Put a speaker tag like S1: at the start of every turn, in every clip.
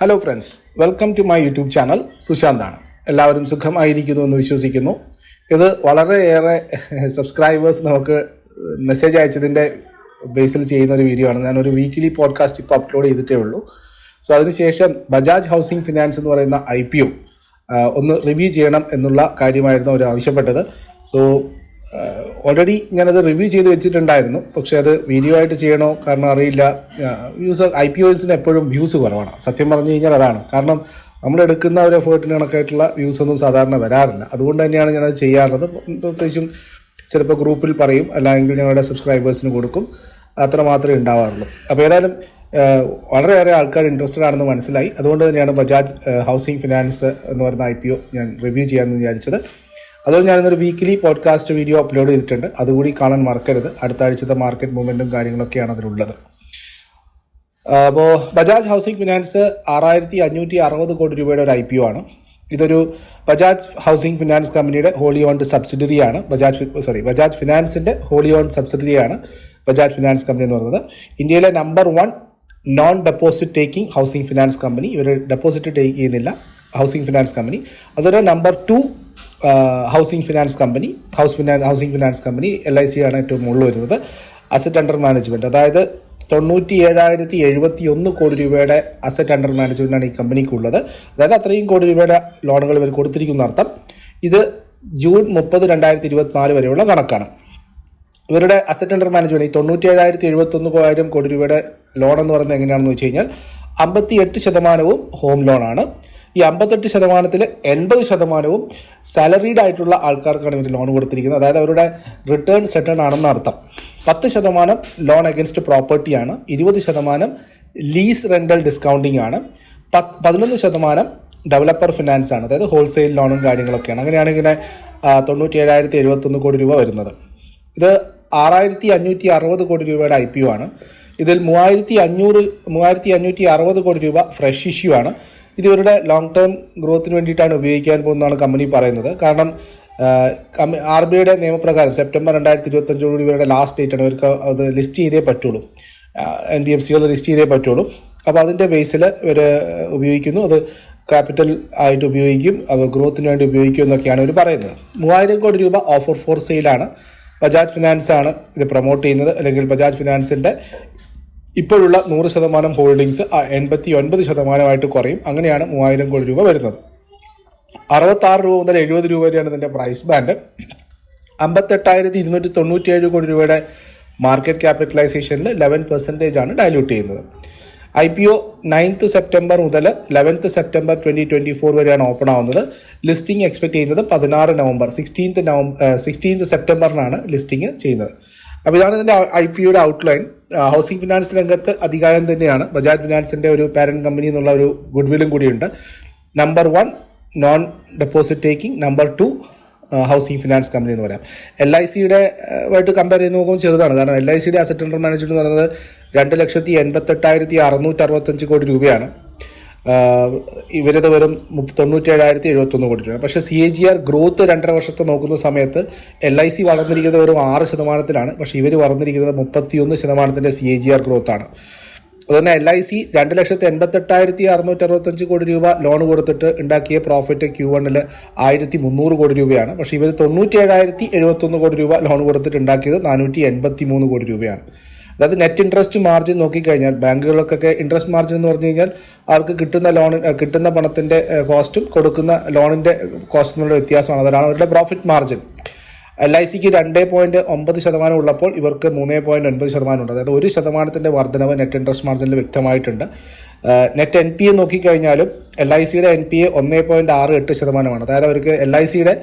S1: Hello friends welcome to my YouTube channel സുശാന്താണ്. എല്ലാവരും സുഖമായിരിക്കുന്നു എന്ന് വിശ്വസിക്കുന്നു. ഇത് വളരെയേറെ സബ്സ്ക്രൈബേഴ്സ് നമുക്ക് മെസ്സേജ് അയച്ചതിന്റെ ബേസിൽ ചെയ്യുന്ന ഒരു വീഡിയോ ആണ്. ഞാനൊരു വീക്കിലി പോഡ്കാസ്റ്റ് ഇപ്പോൾ അപ്ലോഡ് ചെയ്തിട്ടേ ഉള്ളൂ. സോ അതിനുശേഷം ബജാജ് ഹൗസിംഗ് ഫിനാൻസ് എന്ന് പറയുന്ന ഐ ഒന്ന് റിവ്യൂ ചെയ്യണം എന്നുള്ള കാര്യമായിരുന്നു അവർ ആവശ്യപ്പെട്ടത്. സോ ഓൾറെഡി ഞാനത് റിവ്യൂ ചെയ്ത് വെച്ചിട്ടുണ്ടായിരുന്നു. പക്ഷേ അത് വീഡിയോ ആയിട്ട് ചെയ്യണോ കാരണം അറിയില്ല. വ്യൂസ് ഐ പി ഒസിന് എപ്പോഴും വ്യൂസ് കുറവാണ്. സത്യം പറഞ്ഞു കഴിഞ്ഞാൽ അതാണ്. കാരണം നമ്മൾ എടുക്കുന്ന ഒരു എഫേർട്ടിന് കണക്കായിട്ടുള്ള വ്യൂസ് ഒന്നും സാധാരണ വരാറില്ല. അതുകൊണ്ട് തന്നെയാണ് ഞാനത് ചെയ്യാറുള്ളത്. പ്രത്യേകിച്ചും ചിലപ്പോൾ ഗ്രൂപ്പിൽ പറയും. അല്ലെങ്കിൽ ഞങ്ങളുടെ സബ്സ്ക്രൈബേഴ്സിന് കൊടുക്കും. അത്ര മാത്രമേ ഉണ്ടാവാറുള്ളൂ. അപ്പോൾ ഏതായാലും വളരെയേറെ ആൾക്കാർ ഇൻട്രസ്റ്റഡ് ആണെന്ന് മനസ്സിലായി. അതുകൊണ്ട് തന്നെയാണ് ബജാജ് ഹൗസിംഗ് ഫിനാൻസ് എന്ന് പറയുന്ന ഐ ഞാൻ റിവ്യൂ ചെയ്യാമെന്ന് വിചാരിച്ചത്. അതുകൊണ്ട് ഞാനിന്നൊരു വീക്കിലി പോഡ്കാസ്റ്റ് വീഡിയോ അപ്ലോഡ് ചെയ്തിട്ടുണ്ട്. അതുകൂടി കാണാൻ മറക്കരുത്. അടുത്ത ആഴ്ചത്തെ മാർക്കറ്റ് മൂവ്മെന്റും കാര്യങ്ങളൊക്കെയാണ് അതിലുള്ളത്. അപ്പോൾ ബജാജ് ഹൗസിംഗ് ഫിനാൻസ് ആറായിരത്തി അഞ്ഞൂറ്റി അറുപത് കോടി രൂപയുടെ ഒരു ഐ പി ഒ ആണ്. ഇതൊരു ബജാജ് ഹൗസിംഗ് ഫിനാൻസ് കമ്പനിയുടെ ഹോളി ഓൺഡ് സബ്സിഡറിയാണ് ബജാജ് സോറി ബജാജ് ഫിനാൻസിന്റെ ഹോളി ഓൺ സബ്സിഡറിയാണ് ബജാജ് ഫിനാൻസ് കമ്പനി എന്ന് പറയുന്നത്. ഇന്ത്യയിലെ number one non deposit taking housing finance company ഇവർ ഡെപ്പോസിറ്റ് ടേക്ക് ചെയ്യുന്നില്ല. ഹൗസിംഗ് ഫിനാൻസ് കമ്പനി അതൊരു number two housing finance company house finance housing finance company L I C ആണ് ഏറ്റവും മുകളിൽ വരുന്നത്. അസറ്റ് അണ്ടർ മാനേജ്മെന്റ് അതായത് തൊണ്ണൂറ്റി ഏഴായിരത്തി എഴുപത്തി ഒന്ന് കോടി രൂപയുടെ അസറ്റ് അണ്ടർ മാനേജ്മെന്റാണ് ഈ കമ്പനിക്കുള്ളത് അതായത് അത്രയും കോടി രൂപയുടെ ലോണുകൾ ഇവർ കൊടുത്തിരിക്കുന്ന അർത്ഥം ഇത് ജൂൺ മുപ്പത് രണ്ടായിരത്തി ഇരുപത്തിനാല് വരെയുള്ള കണക്കാണ്. ഇവരുടെ അസറ്റ് അണ്ടർ മാനേജ്മെന്റ് ഈ തൊണ്ണൂറ്റി ഏഴായിരത്തി എഴുപത്തൊന്ന് ആയിരം കോടി രൂപയുടെ ലോൺ എന്ന് പറയുന്നത് എങ്ങനെയാണെന്ന് വെച്ച് കഴിഞ്ഞാൽ അമ്പത്തി എട്ട് ശതമാനവും ഹോം ലോണാണ് ഈ അമ്പത്തെട്ട് ശതമാനത്തിൽ എൺപത് ശതമാനവും സാലറീഡ് ആയിട്ടുള്ള ആൾക്കാർക്കാണ് ഇവർ ലോൺ കൊടുത്തിരിക്കുന്നത്. അതായത് അവരുടെ റിട്ടേൺ സെറ്റേൺ ആണെന്ന് അർത്ഥം. പത്ത് ശതമാനം ലോൺ അഗൻസ്റ്റ് പ്രോപ്പർട്ടിയാണ് ഇരുപത് ശതമാനം ലീസ് റെന്റൽ ഡിസ്കൗണ്ടിങ് ആണ്. പത്ത് പതിനൊന്ന് ശതമാനം ഡെവലപ്പർ ഫിനാൻസ് ആണ്. അതായത് ഹോൾസെയിൽ ലോണും കാര്യങ്ങളൊക്കെയാണ്. അങ്ങനെയാണ് ഇങ്ങനെ തൊണ്ണൂറ്റി ഏഴായിരത്തി എഴുപത്തൊന്ന് കോടി രൂപ വരുന്നത്. ഇത് ആറായിരത്തി അഞ്ഞൂറ്റി അറുപത് കോടി രൂപയുടെ ഐ പി ഒ ആണ്. ഇതിൽ മൂവായിരത്തി അഞ്ഞൂറ് മൂവായിരത്തി അഞ്ഞൂറ്റി അറുപത് കോടി രൂപ ഫ്രഷ് ഇഷ്യൂ ആണ്. ഇത് ഇവരുടെ ലോങ് ടേം ഗ്രോത്തിന് വേണ്ടിയിട്ടാണ് ഉപയോഗിക്കാൻ പോകുന്നതാണ് കമ്പനി പറയുന്നത്. കാരണം ആർ ബി ഐയുടെ നിയമപ്രകാരം സെപ്റ്റംബർ രണ്ടായിരത്തി ഇരുപത്തഞ്ചോടുകൂടി ഇവരുടെ ലാസ്റ്റ് ഡേറ്റ് ആണ്. ഇവർക്ക് അത് ലിസ്റ്റ് ചെയ്തേ പറ്റുള്ളൂ. എൻ ബി എഫ് സികൾ ലിസ്റ്റ് ചെയ്തേ പറ്റുള്ളൂ. അപ്പോൾ അതിന്റെ ബേസിൽ ഇവർ ഉപയോഗിക്കുന്നു. അത് ക്യാപിറ്റൽ ആയിട്ട് ഉപയോഗിക്കും. അത് ഗ്രോത്തിന് വേണ്ടി ഉപയോഗിക്കും എന്നൊക്കെയാണ് ഇവർ പറയുന്നത്. മൂവായിരം കോടി രൂപ ഓഫർ ഫോർ സെയിലാണ് ബജാജ് ഫിനാൻസ് ആണ് ഇത് പ്രൊമോട്ട് ചെയ്യുന്നത്. അല്ലെങ്കിൽ ബജാജ് ഫിനാൻസിന്റെ ഇപ്പോഴുള്ള നൂറ് ശതമാനം ഹോൾഡിങ്സ് എൺപത്തി ഒൻപത് ശതമാനമായിട്ട് കുറയും. അങ്ങനെയാണ് മൂവായിരം കോടി രൂപ വരുന്നത്. അറുപത്താറ് രൂപ മുതൽ എഴുപത് രൂപ വരെയാണ് ഇതിന്റെ പ്രൈസ് ബാൻഡ് അമ്പത്തെട്ടായിരത്തി ഇരുന്നൂറ്റി തൊണ്ണൂറ്റിയേഴ് കോടി രൂപയുടെ മാർക്കറ്റ് ക്യാപിറ്റലൈസേഷനിൽ ലെവൻ പെർസെന്റേജ് ആണ് ഡയലൂട്ട് ചെയ്യുന്നത്. I P O ninth September മുതൽ eleventh September twenty twenty four വരെയാണ് ഓപ്പൺ ആവുന്നത്. ലിസ്റ്റിംഗ് എക്സ്പെക്ട് ചെയ്യുന്നത് പതിനാറ് നവംബർ സിക്സ്റ്റീൻത്ത് നവംബർ സിക്സ്റ്റീൻത്ത് സെപ്റ്റംബറിനാണ് ലിസ്റ്റിംഗ് ചെയ്യുന്നത്. അപ്പോൾ ഇതാണ് ഇതിന്റെ ഐ പി ഒയുടെ ഔട്ട്ലൈൻ ഹൗസിംഗ് ഫിനാൻസ് രംഗത്ത് അധികാരം തന്നെയാണ്. ബജാജ് ഫിനാൻസിന്റെ ഒരു പാരന്റ് കമ്പനി എന്നുള്ള ഒരു ഗുഡ് വില്ലും കൂടിയുണ്ട് number one non deposit taking number two housing finance company എന്ന് പറയാം. എൽ ഐ സിയുടെ ആയിട്ട് കമ്പയർ ചെയ്ത് നോക്കുമ്പോൾ ചെറുതാണ്. കാരണം എൽ ഐ സിയുടെ അസറ്റ് അണ്ടർ മാനേജ്മെന്റ് എന്ന് പറയുന്നത് രണ്ട് ലക്ഷത്തി എൺപത്തെട്ടായിരത്തി അറുന്നൂറ്റി അറുപത്തഞ്ച് കോടി രൂപയാണ്. ഇവരത് വെറും തൊണ്ണൂറ്റേഴായിരത്തി എഴുപത്തൊന്ന് കോടി രൂപ. പക്ഷേ C A G R growth രണ്ടര വർഷത്തെ നോക്കുന്ന സമയത്ത് എൽ ഐ സി വളർന്നിരിക്കുന്നത് വെറും ആറ് ശതമാനത്തിലാണ്. പക്ഷേ ഇവർ വളർന്നിരിക്കുന്നത് മുപ്പത്തിയൊന്ന് ശതമാനത്തിന്റെ സി എ ജി ആർ ഗ്രോത്താണ് അതുതന്നെ എൽ ഐ സി രണ്ട് ലക്ഷത്തി എൺപത്തെട്ടായിരത്തി അറുന്നൂറ്റി അറുപത്തഞ്ച് കോടി രൂപ ലോൺ കൊടുത്തിട്ട് ഉണ്ടാക്കിയ പ്രോഫിറ്റ് ക്യൂ വണ്ണിൽ ആയിരത്തി മുന്നൂറ് കോടി രൂപയാണ്. പക്ഷേ ഇവർ തൊണ്ണൂറ്റി ഏഴായിരത്തി എഴുപത്തൊന്ന് കോടി രൂപ ലോൺ കൊടുത്തിട്ട് ഉണ്ടാക്കിയത് നാനൂറ്റി എൺപത്തി മൂന്ന് കോടി രൂപയാണ്. അതായത് നെറ്റ് ഇൻട്രസ്റ്റ് മാർജിൻ നോക്കിക്കഴിഞ്ഞാൽ ബാങ്കുകൾക്കൊക്കെ ഇൻട്രസ്റ്റ് മാർജിൻ എന്ന് പറഞ്ഞു കഴിഞ്ഞാൽ അവർക്ക് കിട്ടുന്ന ലോൺ കിട്ടുന്ന പണത്തിന്റെ കോസ്റ്റും കൊടുക്കുന്ന ലോണിന്റെ കോസ്റ്റും തമ്മിലുള്ള വ്യത്യാസമാണ്. അതാണ് അവരുടെ പ്രോഫിറ്റ് മാർജിൻ എൽ ഐ സിക്ക് രണ്ട് പോയിന്റ് ഒമ്പത് ശതമാനം ഉള്ളപ്പോൾ ഇവർക്ക് മൂന്ന് പോയിന്റ് ഒൻപത് ശതമാനം ഉണ്ട്. അതായത് ഒരു ശതമാനത്തിന്റെ വർധനവ് നെറ്റ് ഇൻട്രസ്റ്റ് മാർജിനിൽ വ്യക്തമായിട്ടുണ്ട്. നെറ്റ് എൻ പി എ നോക്കിക്കഴിഞ്ഞാലും എൽ ഐ സിയുടെ എൻ പി എ ഒന്ന് പോയിന്റ് ആറ് എട്ട് ശതമാനമാണ്. അതായത് അവർക്ക് എൽ ഐ സിയുടെ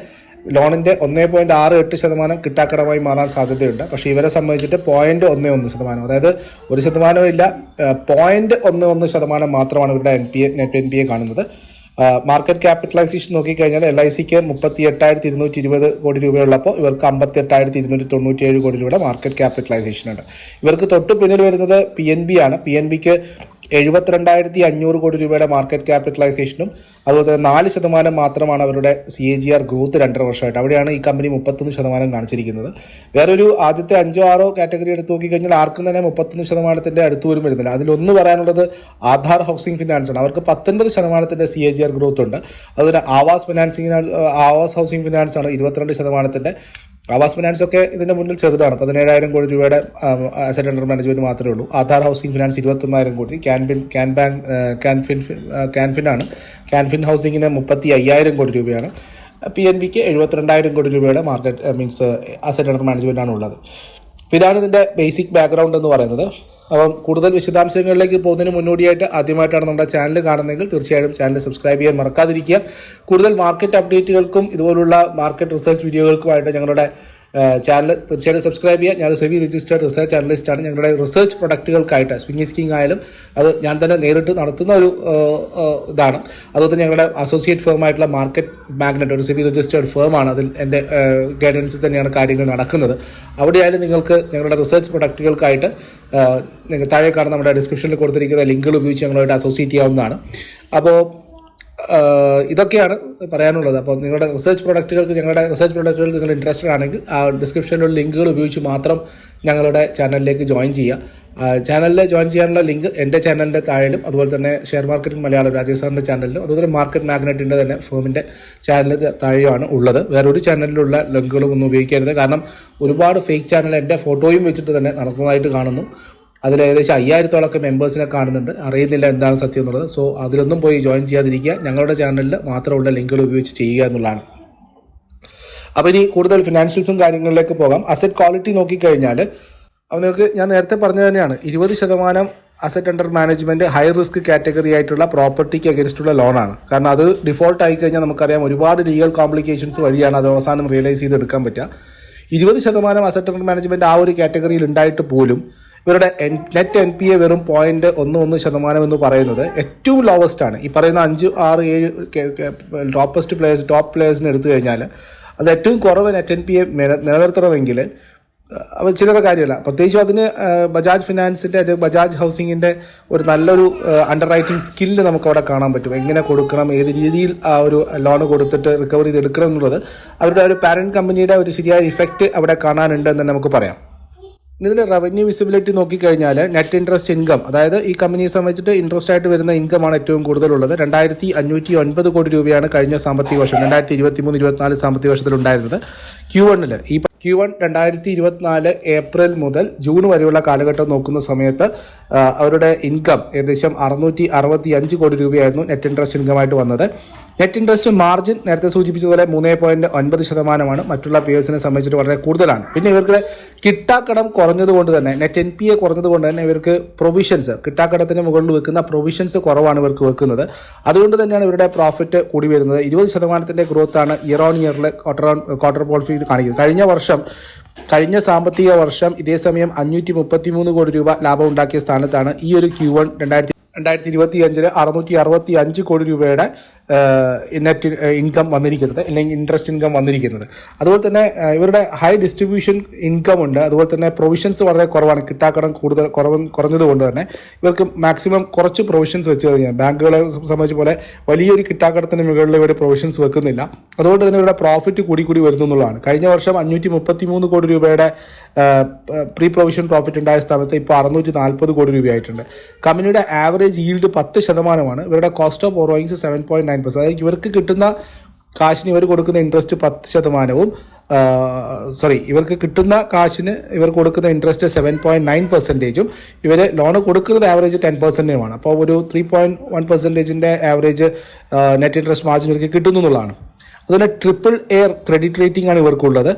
S1: ലോണിന്റെ ഒന്ന് പോയിന്റ് ആറ് എട്ട് ശതമാനം കിട്ടാക്കടമായി മാറാൻ സാധ്യതയുണ്ട്. പക്ഷേ ഇവരെ സംബന്ധിച്ചിട്ട് പോയിന്റ് ഒന്ന് ഒന്ന് ശതമാനം അതായത് ഒരു ശതമാനവും ഇല്ല പോയിന്റ് ഒന്ന് ഒന്ന് ശതമാനം മാത്രമാണ് ഇവരുടെ N P A net N P A കാണുന്നത്. മാർക്കറ്റ് ക്യാപിറ്റലൈസേഷൻ നോക്കിക്കഴിഞ്ഞാൽ എൽ ഐ സിക്ക് മുപ്പത്തി എട്ടായിരത്തി ഇരുന്നൂറ്റി ഇരുപത് കോടി രൂപയുള്ളപ്പോൾ ഇവർക്ക് അമ്പത്തി എട്ടായിരത്തി ഇരുന്നൂറ്റി തൊണ്ണൂറ്റി ഏഴ് കോടി രൂപയുടെ മാർക്കറ്റ് ക്യാപിറ്റലൈസേഷൻ ഉണ്ട്. ഇവർക്ക് തൊട്ട് പിന്നിൽ വരുന്നത് പി എൻ ബി ആണ്. പി എൻ ബിക്ക് എഴുപത്തിരണ്ടായിരത്തി അഞ്ഞൂറ് കോടി രൂപയുടെ മാർക്കറ്റ് ക്യാപിറ്റലൈസേഷനും അതുപോലെ തന്നെ നാല് ശതമാനം മാത്രമാണ് അവരുടെ C A G R growth രണ്ടര വർഷമായിട്ട്. അവിടെയാണ് ഈ കമ്പനി മുപ്പത്തൊന്ന് ശതമാനം കാണിച്ചിരിക്കുന്നത്. വേറൊരു ആദ്യത്തെ അഞ്ചോ ആറോ കാറ്റഗറി എടുത്ത് നോക്കിക്കഴിഞ്ഞാൽ ആർക്കും തന്നെ മുപ്പത്തൊന്ന് ശതമാനത്തിന്റെ അടുത്ത് വരും വരുന്നില്ല. അതിലൊന്ന് പറയാനുള്ളത് ആധാർ ഹൗസിംഗ് ഫിനാൻസ് ആണ്. അവർക്ക് പത്തൊൻപത് ശതമാനത്തിന്റെ C A G R growth ഉണ്ട്. അതുപോലെ ആവാസ് ഫിനാൻസിങ്ങിനാണ് ആവാസ് ഹൗസിംഗ് ഫിനാൻസ് ആണ്. ഇരുപത്തിരണ്ട് ശതമാനത്തിന്റെ ആവാസ് ഫിനാൻസ് ഒക്കെ ഇതിന്റെ മുന്നിൽ ചെറുതാണ്. പതിനേഴായിരം കോടി രൂപയുടെ അസറ്റ് അണ്ടർ മാനേജ്മെന്റ് മാത്രമേ ഉള്ളൂ. ആധാർ ഹൗസിംഗ് ഫിനാൻസ് ഇരുപത്തൊന്നായിരം കോടി. ക്യാൻബിൻ ക്യാൻ ബാങ്ക് ക്യാൻഫിൻ ക്യാൻഫിനാണ് ക്യാൻഫിൻ ഹൗസിങ്ങിന് മുപ്പത്തി അയ്യായിരം കോടി രൂപയാണ്. പി എൻ ബിക്ക് എഴുപത്തിരണ്ടായിരം കോടി രൂപയുടെ market means asset under management ആണ് ഉള്ളത്. അപ്പോൾ ഇതാണ് ഇതിന്റെ ബേസിക് ബാക്ക്ഗ്രൗണ്ട് എന്ന് പറയുന്നത്. അപ്പം കൂടുതൽ വിശദാംശങ്ങളിലേക്ക് പോകുന്നതിന് മുന്നോടിയായിട്ട് ആദ്യമായിട്ടാണ് നമ്മുടെ ചാനൽ കാണുന്നതെങ്കിൽ തീർച്ചയായും ചാനൽ സബ്സ്ക്രൈബ് ചെയ്യാൻ മറക്കാതിരിക്കുക. കൂടുതൽ മാർക്കറ്റ് അപ്ഡേറ്റുകൾക്കും ഇതുപോലുള്ള മാർക്കറ്റ് റിസർച്ച് വീഡിയോകൾക്കുമായിട്ട് ഞങ്ങളുടെ ചാനൽ തീർച്ചയായിട്ടും സബ്സ്ക്രൈബ് ചെയ്യുക. ഞാൻ സെവി രജിസ്റ്റേർഡ് റിസർച്ച് അനലിസ്റ്റാണ് ഞങ്ങളുടെ റിസർച്ച് പ്രൊഡക്റ്റുകൾക്കായിട്ട് സ്വിങ്ങി സ്കിങ് ആയാലും അത് ഞാൻ തന്നെ നേരിട്ട് നടത്തുന്ന ഒരു ഇതാണ്. അതുപോലെ തന്നെ ഞങ്ങളുടെ അസോസിയേറ്റ് ഫേം ആയിട്ടുള്ള മാർക്കറ്റ് മാഗ്നറ്റ് ഒരു സെവി രജിസ്റ്റേർഡ് ആണ്. അതിൽ എന്റെ ഗൈഡൻസിൽ തന്നെയാണ് കാര്യങ്ങൾ നടക്കുന്നത്. അവിടെയായാലും നിങ്ങൾക്ക് ഞങ്ങളുടെ റിസർച്ച് പ്രൊഡക്റ്റുകൾക്കായിട്ട് നിങ്ങൾ താഴെ കാണുന്ന നമ്മുടെ ഡിസ്ക്രിപ്ഷനിൽ കൊടുത്തിരിക്കുന്ന ലിങ്കുകൾ ഉപയോഗിച്ച് ഞങ്ങളുമായിട്ട് അസോസിയേറ്റ് ചെയ്യാവുന്നതാണ്. അപ്പോൾ ഇതൊക്കെയാണ് പറയാനുള്ളത്. അപ്പോൾ നിങ്ങളുടെ റിസർച്ച് പ്രൊഡക്റ്റുകൾക്ക് ഞങ്ങളുടെ റിസർച്ച് പ്രൊഡക്റ്റുകൾ നിങ്ങൾ ഇൻട്രസ്റ്റഡ് ആണെങ്കിൽ ആ ഡിസ്ക്രിപ്ഷനിലുള്ള ലിങ്കുകൾ ഉപയോഗിച്ച് മാത്രം ഞങ്ങളുടെ ചാനലിലേക്ക് ജോയിൻ ചെയ്യുക. ചാനലിൽ ജോയിൻ ചെയ്യാനുള്ള ലിങ്ക് എന്റെ ചാനലിന്റെ താഴെയും അതുപോലെ തന്നെ ഷെയർ മാർക്കറ്റിംഗ് മലയാളം രാജേഷ് സാറിന്റെ ചാനലിലും അതുപോലെ മാർക്കറ്റ് മാഗ്നറ്റിന്റെ തന്നെ ഫേമിന്റെ ചാനലിൽ താഴെയാണ് ഉള്ളത്. വേറൊരു ചാനലിലുള്ള ലിങ്കുകളും ഒന്നും ഉപയോഗിക്കരുത്. കാരണം ഒരുപാട് ഫേക്ക് ചാനൽ എന്റെ ഫോട്ടോയും വെച്ചിട്ട് തന്നെ നടക്കുന്നതായിട്ട് കാണുന്നു. അതിൽ ഏകദേശം അയ്യായിരത്തോളമൊക്കെ മെമ്പേഴ്സിനെ കാണുന്നുണ്ട്. അറിയുന്നില്ല എന്താണ് സത്യം എന്നുള്ളത്. സോ അതിലൊന്നും പോയി ജോയിൻ ചെയ്യാതിരിക്കുക. ഞങ്ങളുടെ ചാനലിൽ മാത്രമുള്ള ലിങ്കുകൾ ഉപയോഗിച്ച് ചെയ്യുക എന്നുള്ളതാണ്. അപ്പോൾ ഇനി കൂടുതൽ ഫിനാൻഷ്യൽസും കാര്യങ്ങളിലേക്ക് പോകാം. അസറ്റ് ക്വാളിറ്റി നോക്കിക്കഴിഞ്ഞാൽ അപ്പോൾ നിങ്ങൾക്ക് ഞാൻ നേരത്തെ പറഞ്ഞത് തന്നെയാണ്. ഇരുപത് ശതമാനം asset under management high risk category ആയിട്ടുള്ള പ്രോപ്പർട്ടിക്ക് അഗേൻസ്റ്റുള്ള ലോണാണ് കാരണം അത് ഡിഫോൾട്ട് ആയി കഴിഞ്ഞാൽ നമുക്കറിയാം ഒരുപാട് ലീഗൽ കോംപ്ലിക്കേഷൻസ് വഴിയാണ് അത് അവസാനം റിയലൈസ് ചെയ്തെടുക്കാൻ പറ്റുക. ഇരുപത് ശതമാനം അസറ്റ് അണ്ടർ മാനേജ്മെന്റ് ആ ഒരു കാറ്റഗറിയിൽ ഉണ്ടായിട്ട് പോലും ഇവരുടെ നെറ്റ് എൻ പി എ വെറും പോയിന്റ് ഒന്ന് ഒന്ന് ശതമാനം എന്ന് പറയുന്നത് ഏറ്റവും ലോവസ്റ്റ് ആണ്. ഈ പറയുന്ന അഞ്ച് ആറ് ഏഴ് ടോപ്പസ്റ്റ് പ്ലേയേഴ്സ് ടോപ്പ് പ്ലേയേഴ്സിന് എടുത്തു കഴിഞ്ഞാൽ അത് ഏറ്റവും കുറവ് നെറ്റ് എൻ പി എ നിലനിർത്തണമെങ്കിൽ അത് ചില്ലറ കാര്യമല്ല. പ്രത്യേകിച്ചും അതിന് ബജാജ് ഫിനാൻസിന്റെ അല്ലെങ്കിൽ ബജാജ് ഹൗസിങ്ങിന്റെ ഒരു നല്ലൊരു അണ്ടർ റൈറ്റിംഗ് സ്കില്ല് നമുക്ക് അവിടെ കാണാൻ പറ്റും. എങ്ങനെ കൊടുക്കണം ഏത് രീതിയിൽ ആ ഒരു ലോൺ കൊടുത്തിട്ട് റിക്കവർ ചെയ്തെടുക്കണം എന്നുള്ളത് അവരുടെ ഒരു പാരന്റ് കമ്പനിയുടെ ഒരു ശരിയായ ഇഫക്റ്റ് അവിടെ കാണാനുണ്ട് എന്ന് നമുക്ക് പറയാം. ഇതിന്റെ റവന്യൂ വിസിബിലിറ്റി നോക്കിക്കഴിഞ്ഞാൽ നെറ്റ് ഇൻട്രസ്റ്റ് ഇൻകം അതായത് ഈ കമ്പനിയെ സംബന്ധിച്ചിട്ട് ഇൻട്രസ്റ്റ് ആയിട്ട് വരുന്ന ഇൻകം ആണ് ഏറ്റവും കൂടുതലുള്ളത്. രണ്ടായിരത്തി അഞ്ഞൂറ്റി ഒൻപത് കോടി രൂപയാണ് കഴിഞ്ഞ സാമ്പത്തിക വർഷം രണ്ടായിരത്തി ഇരുപത്തി മൂന്ന് ഇരുപത്തിനാല് സാമ്പത്തിക വർഷത്തിൽ ഉണ്ടായിരുന്നത് ക്യൂ വണ്ണിൽ ഈ ക്യൂ വൺ രണ്ടായിരത്തി ഇരുപത്തിനാല് ഏപ്രിൽ മുതൽ ജൂൺ വരെയുള്ള കാലഘട്ടം നോക്കുന്ന സമയത്ത് അവരുടെ ഇൻകം ഏകദേശം അറുന്നൂറ്റി അറുപത്തി അഞ്ച് കോടി രൂപയായിരുന്നു നെറ്റ് ഇൻട്രസ്റ്റ് ഇൻകമായിട്ട് വന്നത്. നെറ്റ് ഇൻട്രസ്റ്റ് മാർജിൻ നേരത്തെ സൂചിപ്പിച്ചതുപോലെ മൂന്ന് പോയിന്റ് ഒൻപത് ശതമാനമാണ്. മറ്റുള്ള പിയേഴ്സിനെ സംബന്ധിച്ചിട്ട് വളരെ കൂടുതലാണ്. പിന്നെ ഇവർക്ക് കിട്ടാക്കടം കുറഞ്ഞതുകൊണ്ട് തന്നെ നെറ്റ് എൻ പി എ കുറഞ്ഞതുകൊണ്ട് തന്നെ ഇവർക്ക് പ്രൊവിഷൻസ് കിട്ടാക്കടത്തിന് മുകളിൽ വെക്കുന്ന പ്രൊവിഷൻസ് കുറവാണ് ഇവർക്ക് വെക്കുന്നത്. അതുകൊണ്ട് തന്നെയാണ് ഇവരുടെ പ്രോഫിറ്റ് കൂടി വരുന്നത്. ഇരുപത് ശതമാനത്തിന്റെ ഗ്രോത്ത് ആണ് ഇയർ ഓൺ ഇയറിലെ ക്വാർട്ടർ ഓൺ കാണിക്കുന്നത്. കഴിഞ്ഞ വർഷം കഴിഞ്ഞ സാമ്പത്തിക വർഷം ഇതേ സമയം അഞ്ഞൂറ്റി മുപ്പത്തി മൂന്ന് കോടി രൂപ ലാഭം ഉണ്ടാക്കിയ സ്ഥാനത്താണ് ഈ ഒരു ക്യൂ വൺ രണ്ടായിരത്തി രണ്ടായിരത്തി ഇരുപത്തി അഞ്ചിൽ അറുന്നൂറ്റി അറുപത്തി അഞ്ച് കോടി രൂപയുടെ നെറ്റ് ഇൻകം വന്നിരിക്കുന്നത് അല്ലെങ്കിൽ ഇൻട്രസ്റ്റ് ഇൻകം വന്നിരിക്കുന്നത്. അതുപോലെ തന്നെ ഇവരുടെ ഹൈ ഡിസ്ട്രിബ്യൂഷൻ ഇൻകം ഉണ്ട്. അതുപോലെ തന്നെ പ്രൊവിഷൻസ് വളരെ കുറവാണ്. കിട്ടാക്കടം കൂടുതൽ കുറവ് കുറഞ്ഞതുകൊണ്ട് തന്നെ ഇവർക്ക് മാക്സിമം കുറച്ച് പ്രൊവിഷൻസ് വെച്ച് കഴിഞ്ഞാൽ ബാങ്കുകളെ സംബന്ധിച്ച പോലെ വലിയൊരു കിട്ടാക്കടത്തിന് മുകളിൽ ഇവർ പ്രൊവിഷൻസ് വെക്കുന്നില്ല. അതുകൊണ്ട് തന്നെ ഇവരുടെ പ്രോഫിറ്റ് കൂടി കൂടി വരുന്നു എന്നുള്ളതാണ്. കഴിഞ്ഞ വർഷം അഞ്ഞൂറ്റി മുപ്പത്തി മൂന്ന് കോടി രൂപയുടെ പ്രീ പ്രൊവിഷൻ പ്രോഫിറ്റ് ഉണ്ടായ സ്ഥാനത്ത് ഇപ്പോൾ അറുന്നൂറ്റി നാൽപ്പത് കോടി രൂപയായിട്ടുണ്ട്. കമ്പനിയുടെ ആവറേജ് ഈൽഡ് പത്ത് ശതമാനമാണ്. ഇവരുടെ cost of borrowings seven point nine percent അതായത് ഇവർക്ക് കിട്ടുന്ന കാശിന് ഇവർ കൊടുക്കുന്ന ഇൻട്രസ്റ്റ് പത്ത് ശതമാനവും സോറി ഇവർക്ക് കിട്ടുന്ന കാശിന് ഇവർ കൊടുക്കുന്ന ഇൻട്രസ്റ്റ് സെവൻ പോയിന്റ് നയൻ പെർസെന്റേജും ഇവർ ലോൺ കൊടുക്കുന്നത് ആവറേജ് ടെൻ പെർസെന്റേജുമാണ് അപ്പോൾ ഒരു ത്രീ പോയിന്റ് വൺ പെർസെന്റേജിന്റെ ആവറേജ് നെറ്റ് ഇൻട്രസ്റ്റ് മാർജിൻ ഇവർക്ക് കിട്ടുന്നു എന്നുള്ളതാണ്. അതുപോലെ ട്രിപ്പിൾ എയർ ക്രെഡിറ്റ് റേറ്റിംഗ് ആണ് ഇവർക്കുള്ളത്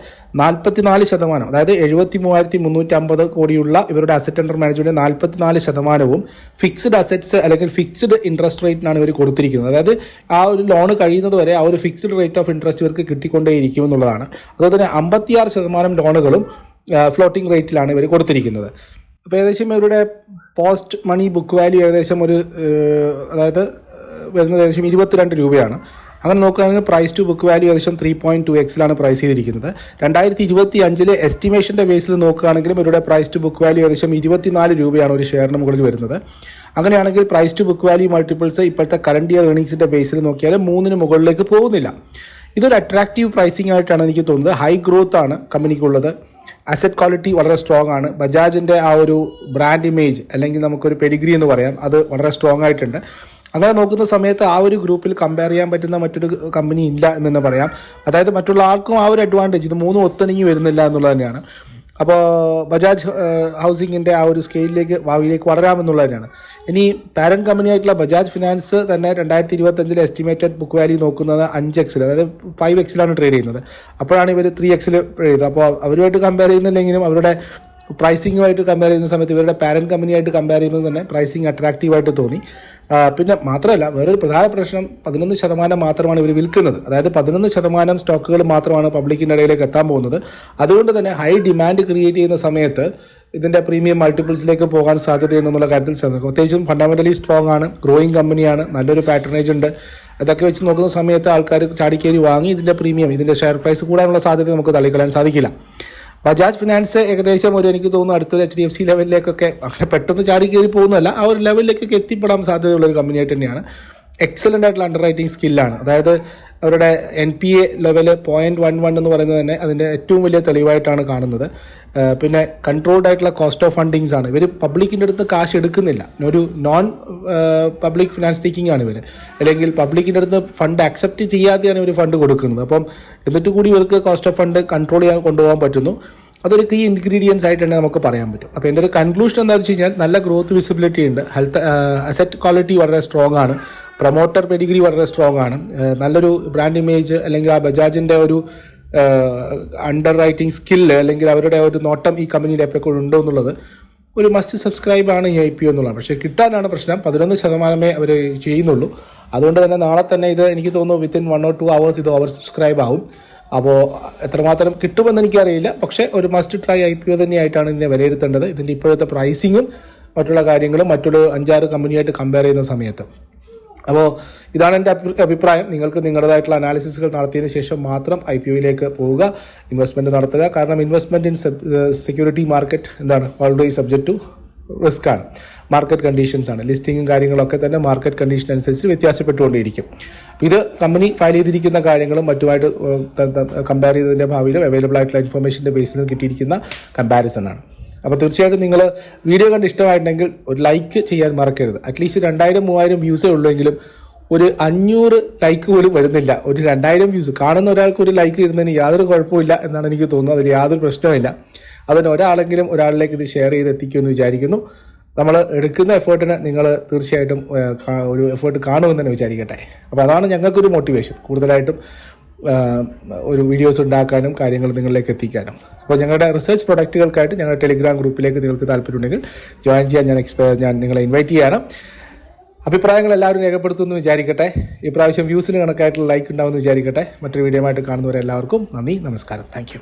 S1: നാൽപ്പത്തിനാല് ശതമാനം അതായത് എഴുപത്തി മൂവായിരത്തി മുന്നൂറ്റി അമ്പത് കോടിയുള്ള ഇവരുടെ അസറ്റ് അണ്ടർ മാനേജ്മെന്റ് നാൽപ്പത്തിനാല് ശതമാനവും ഫിക്സ്ഡ് അസറ്റ്സ് അല്ലെങ്കിൽ ഫിക്സ്ഡ് ഇൻട്രസ്റ്റ് റേറ്റിനാണ് ഇവർ കൊടുത്തിരിക്കുന്നത്. അതായത് ആ ഒരു ലോൺ കഴിയുന്നത് വരെ ആ ഒരു ഫിക്സ്ഡ് റേറ്റ് ഓഫ് ഇൻട്രസ്റ്റ് ഇവർക്ക് കിട്ടിക്കൊണ്ടേയിരിക്കും എന്നുള്ളതാണ്. അതുപോലെ തന്നെ അമ്പത്തിയാറ് ശതമാനം ലോണുകളും ഫ്ലോട്ടിംഗ് റേറ്റിലാണ് ഇവർ കൊടുത്തിരിക്കുന്നത്. അപ്പോൾ ഏകദേശം ഇവരുടെ പോസ്റ്റ് മണി ബുക്ക് വാല്യൂ ഏകദേശം ഒരു അതായത് വരുന്നത് ഏകദേശം ഇരുപത്തിരണ്ട് രൂപയാണ്. അങ്ങനെ നോക്കുകയാണെങ്കിൽ പ്രൈസ് ടു ബുക്ക് വാല്യൂ ഏകദേശം ത്രീ പോയിന്റ് ടു എക്സിലാണ് പ്രൈസ് ചെയ്തിരിക്കുന്നത്. രണ്ടായിരത്തി ഇരുപത്തി അഞ്ചിലെ എസ്റ്റിമേഷന്റെ ബേസിൽ നോക്കുകയാണെങ്കിലും ഇവരുടെ പ്രൈസ് ടു ബുക്ക് വാല്യൂ ഏകദേശം ഇരുപത്തിനാല് രൂപയാണ് ഒരു ഷെയറിന് മുകളിൽ വരുന്നത്. അങ്ങനെയാണെങ്കിൽ price to book value multiples ഇപ്പോഴത്തെ കറണ്ട് ഇയർ ഏണിങ്സിന്റെ ബേസിൽ നോക്കിയാൽ മൂന്നിന് മുകളിലേക്ക് പോകുന്നില്ല. ഇതൊരു അട്രാക്റ്റീവ് പ്രൈസിംഗ് ആയിട്ടാണ് എനിക്ക് തോന്നുന്നത്. ഹൈ ഗ്രോത്ത് ആണ് കമ്പനിക്കുള്ളത്. അസറ്റ് ക്വാളിറ്റി വളരെ സ്ട്രോങ് ആണ്. ബജാജിന്റെ ആ ഒരു ബ്രാൻഡ് ഇമേജ് അല്ലെങ്കിൽ നമുക്കൊരു പെഡിഗ്രി എന്ന് പറയാം അത് വളരെ സ്ട്രോങ് ആയിട്ടുണ്ട്. അങ്ങനെ നോക്കുന്ന സമയത്ത് ആ ഒരു ഗ്രൂപ്പിൽ കമ്പയർ ചെയ്യാൻ പറ്റുന്ന മറ്റൊരു കമ്പനി ഇല്ല എന്ന് തന്നെ പറയാം. അതായത് മറ്റുള്ള ആർക്കും ആ ഒരു അഡ്വാന്റേജ് ഇത് മൂന്നും ഒത്തിണങ്ങി വരുന്നില്ല എന്നുള്ളത് തന്നെയാണ്. അപ്പോൾ ബജാജ് ഹൗസിങ്ങിന്റെ ആ ഒരു സ്കെയിലിലേക്ക് ഭാവിയിലേക്ക് വളരാമെന്നുള്ളത് തന്നെയാണ്. ഇനി പാരൻ കമ്പനിയായിട്ടുള്ള ബജാജ് ഫിനാൻസ് തന്നെ രണ്ടായിരത്തി ഇരുപത്തഞ്ചിൽ എസ്റ്റിമേറ്റഡ് ബുക്ക് വാല്യൂ നോക്കുന്നത് അഞ്ച് എക്സിൽ അതായത് ഫൈവ് എക്സിലാണ് ട്രേഡ് ചെയ്യുന്നത്. അപ്പോഴാണ് ഇവർ ത്രീ എക്സിൽ ട്രേഡ് ചെയ്തത് അപ്പോൾ അവരുമായിട്ട് കമ്പയർ ചെയ്യുന്നില്ലെങ്കിലും അവരുടെ പ്രൈസിങ്ങുമായിട്ട് കമ്പയർ ചെയ്യുന്ന സമയത്ത് ഇവരുടെ പാരന്റ് കമ്പനിയായിട്ട് കമ്പയർ ചെയ്യുമ്പോൾ തന്നെ പ്രൈസിങ് അട്രാക്റ്റീവായിട്ട് തോന്നി. പിന്നെ മാത്രമല്ല വേറൊരു പ്രധാന പ്രശ്നം പതിനൊന്ന് ശതമാനം മാത്രമാണ് ഇവർ വിൽക്കുന്നത്. അതായത് പതിനൊന്ന് ശതമാനം സ്റ്റോക്കുകൾ മാത്രമാണ് പബ്ലിക്കിന്റെ ഇടയിലേക്ക് എത്താൻ പോകുന്നത്. അതുകൊണ്ട് തന്നെ ഹൈ ഡിമാൻഡ് ക്രിയേറ്റ് ചെയ്യുന്ന സമയത്ത് ഇതിന്റെ പ്രീമിയം മൾട്ടിപ്പിൾസിലേക്ക് പോകാൻ സാധ്യതയുണ്ടെന്നുള്ള കാര്യത്തിൽ ശ്രദ്ധിക്കും പ്രത്യേകിച്ചും ഫണ്ടമെന്റലി സ്ട്രോങ് ആണ് ഗ്രോയിങ് കമ്പനിയാണ് നല്ലൊരു പാറ്റേണേജ് ഉണ്ട്. അതൊക്കെ വെച്ച് നോക്കുന്ന സമയത്ത് ആൾക്കാർ ചാടിക്കേരി വാങ്ങി ഇതിന്റെ പ്രീമിയം ഇതിന്റെ ഷെയർ പ്രൈസ് കൂടാനുള്ള സാധ്യത നമുക്ക് തള്ളിക്കളയാൻ സാധിക്കില്ല. ബജാജ് ഫിനാൻസ് ഏകദേശം ഒരു എനിക്ക് തോന്നുന്നു അടുത്തൊരു എച്ച് ഡി എഫ് സി ലെവലിലേക്കൊക്കെ അങ്ങനെ പെട്ടെന്ന് ചാടി കയറി പോകുന്നതല്ല ആ ഒരു ലെവലിലേക്കൊക്കെ എത്തിപ്പെടാൻ സാധ്യതയുള്ള ഒരു കമ്പനിയായിട്ട് തന്നെയാണ്. എക്സലന്റ് ആയിട്ടുള്ള അണ്ടർ റൈറ്റിംഗ് സ്കില്ലാണ് അതായത് അവരുടെ N P A level point one one എന്ന് പറയുന്നത് തന്നെ അതിന്റെ ഏറ്റവും വലിയ തെളിവായിട്ടാണ് കാണുന്നത്. പിന്നെ കൺട്രോൾഡ് ആയിട്ടുള്ള കോസ്റ്റ് ഓഫ് ഫണ്ടിങ്സ് ആണ്. ഇവർ പബ്ലിക്കിന്റെ അടുത്ത് കാശ് എടുക്കുന്നില്ല. ഒരു നോൺ പബ്ലിക് ഫിനാൻസ് ടേക്കിംഗ് ആണ് ഇവർ അല്ലെങ്കിൽ പബ്ലിക്കിന്റെ അടുത്ത് ഫണ്ട് അക്സെപ്റ്റ് ചെയ്യാതെയാണ് ഇവർ ഫണ്ട് കൊടുക്കുന്നത്. അപ്പം എന്നിട്ട് കൂടി ഇവർക്ക് കോസ്റ്റ് ഓഫ് ഫണ്ട് കൺട്രോൾ ചെയ്യാൻ കൊണ്ടുപോകാൻ പറ്റുന്നു. അതൊരു കീ ഇൻഗ്രീഡിയൻസ് ആയിട്ട് തന്നെ നമുക്ക് പറയാൻ പറ്റും. അപ്പോൾ എന്റെ ഒരു കൺക്ലൂഷൻ എന്താണെന്ന് വെച്ച് കഴിഞ്ഞാൽ നല്ല ഗ്രോത്ത് വിസിബിലിറ്റി ഉണ്ട്. ഹെൽത്ത് അസറ്റ് ക്വാളിറ്റി വളരെ സ്ട്രോങ് ആണ്. പ്രൊമോട്ടർ പെഡിഗ്രി വളരെ സ്ട്രോങ് ആണ്. നല്ലൊരു ബ്രാൻഡ് ഇമേജ് അല്ലെങ്കിൽ ആ ബജാജിന്റെ ഒരു അണ്ടർ റൈറ്റിംഗ് സ്കില്ല് അല്ലെങ്കിൽ അവരുടെ ഒരു നോട്ടം ഈ കമ്പനിയിൽ എപ്പോഴും ഉണ്ടോ എന്നുള്ളത് ഒരു മസ്റ്റ് സബ്സ്ക്രൈബ് ആണ് ഈ ഐ പി ഒ എന്നുള്ളത്. പക്ഷേ കിട്ടാനാണ് പ്രശ്നം. പതിനൊന്ന് ശതമാനമേ അവർ ചെയ്യുന്നുള്ളൂ. അതുകൊണ്ട് തന്നെ നാളെ തന്നെ ഇത് എനിക്ക് തോന്നുന്നു within one or two hours ഇത് ഓവർ സബ്സ്ക്രൈബ് ആവും. അപ്പോൾ എത്രമാത്രം കിട്ടുമെന്ന് എനിക്കറിയില്ല. പക്ഷേ ഒരു must try I P O തന്നെയായിട്ടാണ് ഇതിനെ വിലയിരുത്തേണ്ടത്. ഇതിന്റെ ഇപ്പോഴത്തെ പ്രൈസിങ്ങും മറ്റുള്ള കാര്യങ്ങളും മറ്റുള്ള അഞ്ചാറ് കമ്പനിയായിട്ട് കമ്പയർ ചെയ്യുന്ന സമയത്ത്. അപ്പോൾ ഇതാണ് എന്റെ അഭി- അഭിപ്രായം. നിങ്ങൾക്ക് നിങ്ങളുടേതായിട്ടുള്ള അനാലിസിസുകൾ നടത്തിയതിന് ശേഷം മാത്രം ഐ പി ഒയിലേക്ക് പോവുക ഇൻവെസ്റ്റ്മെന്റ് നടത്തുക. കാരണം ഇൻവെസ്റ്റ്മെന്റ് ഇൻ സെക്യൂരിറ്റി മാർക്കറ്റ് എന്താണ്? ഓൾറെഡി സബ്ജക്ട് ടു റിസ്ക് ആണ്. മാർക്കറ്റ് കണ്ടീഷൻസ് ആണ്. ലിസ്റ്റിങ്ങും കാര്യങ്ങളൊക്കെ തന്നെ മാർക്കറ്റ് കണ്ടീഷൻ അനുസരിച്ച് വ്യത്യാസപ്പെട്ടുകൊണ്ടിരിക്കും ഇത് കമ്പനി ഫയൽ ചെയ്തിരിക്കുന്ന കാര്യങ്ങളും മറ്റുമായിട്ട് കമ്പയർ ചെയ്തതിന്റെ ഭാവിയിലും അവൈലബിൾ ആയിട്ടുള്ള ഇൻഫർമേഷന്റെ ബേസിൽ കിട്ടിയിരിക്കുന്ന കമ്പാരിസൺ ആണ്. അപ്പോൾ തീർച്ചയായിട്ടും നിങ്ങൾ വീഡിയോ കണ്ട് ഇഷ്ടമായിട്ടുണ്ടെങ്കിൽ ഒരു ലൈക്ക് ചെയ്യാൻ മറക്കരുത്. അറ്റ്ലീസ്റ്റ് രണ്ടായിരം മൂവായിരം വ്യൂസേ ഉള്ളെങ്കിലും ഒരു അഞ്ഞൂറ് ലൈക്ക് പോലും വരുന്നില്ല. ഒരു രണ്ടായിരം വ്യൂസ് കാണുന്ന ഒരാൾക്ക് ഒരു ലൈക്ക് ഇരുന്നതിന് യാതൊരു കുഴപ്പമില്ല എന്നാണ് എനിക്ക് തോന്നുന്നത്. അതിൽ യാതൊരു പ്രശ്നമില്ല അതിന് ഒരാളെങ്കിലും ഒരാളിലേക്ക് ഇത് ഷെയർ ചെയ്ത് എത്തിക്കുമെന്ന് വിചാരിക്കുന്നു. നമ്മൾ എടുക്കുന്ന എഫേർട്ടിന് നിങ്ങൾ തീർച്ചയായിട്ടും ഒരു എഫേർട്ട് കാണുമെന്ന് തന്നെ വിചാരിക്കട്ടെ. അപ്പോൾ അതാണ് ഞങ്ങൾക്കൊരു മോട്ടിവേഷൻ കൂടുതലായിട്ടും ഒരു വീഡിയോസ് ഉണ്ടാക്കാനും കാര്യങ്ങൾ നിങ്ങളിലേക്ക് എത്തിക്കാനും. അപ്പോൾ ഞങ്ങളുടെ റിസർച്ച് പ്രൊഡക്റ്റുകൾക്കായിട്ട് ഞങ്ങളുടെ ടെലിഗ്രാം ഗ്രൂപ്പിലേക്ക് നിങ്ങൾക്ക് താല്പര്യമുണ്ടെങ്കിൽ ജോയിൻ ചെയ്യാൻ ഞാൻ എക്സ്പെ ഞാൻ നിങ്ങളെ ഇൻവൈറ്റ് ചെയ്യാണ്. അഭിപ്രായങ്ങൾ എല്ലാവരും രേഖപ്പെടുത്തുമെന്ന് വിചാരിക്കട്ടെ. ഇപ്രാവശ്യം വ്യൂസിന് കണക്കായിട്ടുള്ള ലൈക്ക് ഉണ്ടാവുമെന്ന് വിചാരിക്കട്ടെ. മറ്റൊരു വീഡിയോ ആയിട്ട് കാണുന്നവരെല്ലാവർക്കും നന്ദി നമസ്കാരം. താങ്ക്